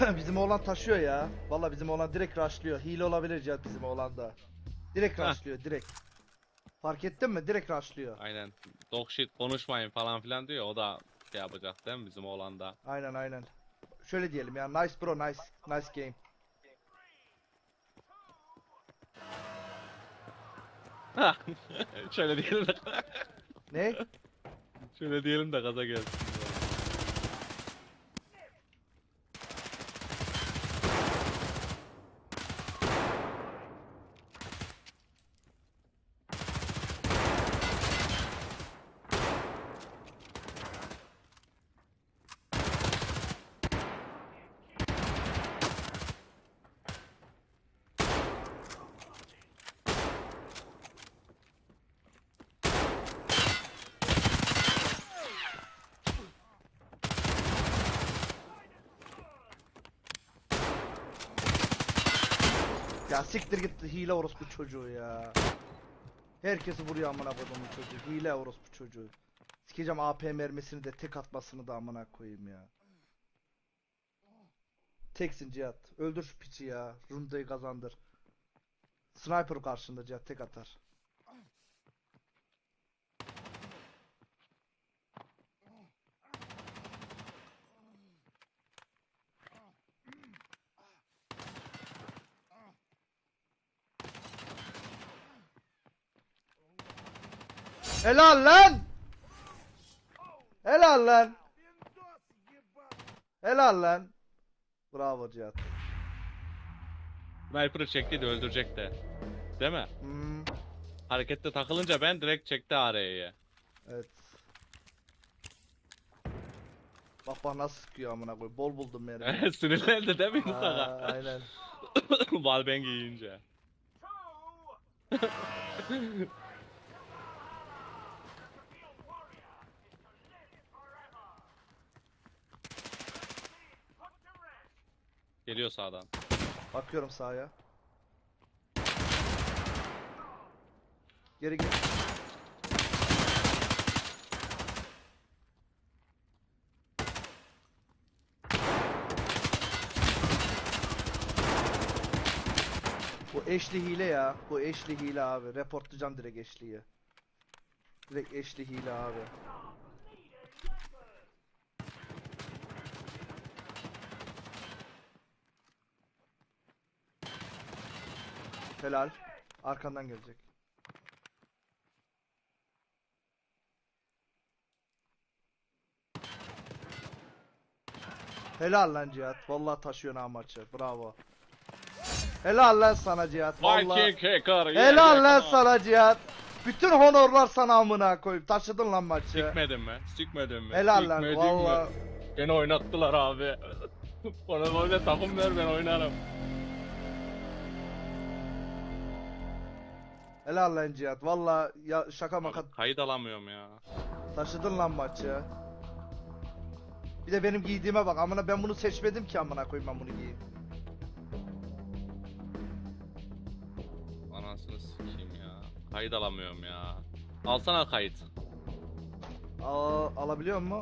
bizim oğlan taşıyor ya. Valla bizim oğlan direkt rushlıyor. Hile olabilir Cihat bizim oğlan da. Direkt Heh. rushlıyor direkt. Fark ettin mi? Direkt rushlıyor. Aynen. Dog shit konuşmayın falan filan diyor. O da şey yapacak değil mi bizim oğlan da. Aynen aynen. Şöyle diyelim ya. Nice bro nice. Nice game. Şöyle diyelim de Ne? şöyle diyelim de gaza gelsin. Ya siktir git hile orospu çocuğu ya. Herkesi vuruyor amına koyduğum çocuğu. Hile orospu çocuğu. Sikeceğim AP mermisini de tek atmasını da amına koyayım ya. Teksin Cihat. Öldür şu piçi ya. Rundayı kazandır. Sniper karşında Cihat tek atar. Helal lan! Helal lan! Helal lan! Bravo Cihat. Sniper'ı çekti de öldürecek de. Değil mi? Hmm, Harekette takılınca ben direkt çekti araya. evet. Bak bak nasıl sıkıyor amına koy. Bol buldum yani. Sinirlendi değil mi Yusaka? aynen. Valbeng yiyince. Geliyor sağdan. Bakıyorum sağa. Geri git. Bu eşli hile ya. Bu eşli hile abi. Reportlayacağım direkt eşliyi. Direkt eşli hile abi. Helal. Arkandan gelecek. Helal lan Cihat. Vallahi taşıyorsun ha maçı. Bravo. Helal lan sana Cihat. Vallahi. Helal lan sana Cihat. Bütün honorlar sana amına koyup taşıdın lan maçı. Sikmedin mi? Sikmedin mi? Helal lan Sikmedin valla. mi? Beni oynattılar abi. Bana böyle takım ver ben oynarım. Helal lan Cihat. Valla ya şaka maka kayıt alamıyorum ya. taşıdın lan maçı. Bir de benim giydiğime bak. Amına ben bunu seçmedim ki amına koyayım ben bunu giyeyim. Anasını sikeyim ya. Kayıt alamıyorum ya. Alsana kayıt. Aa, alabiliyor mu?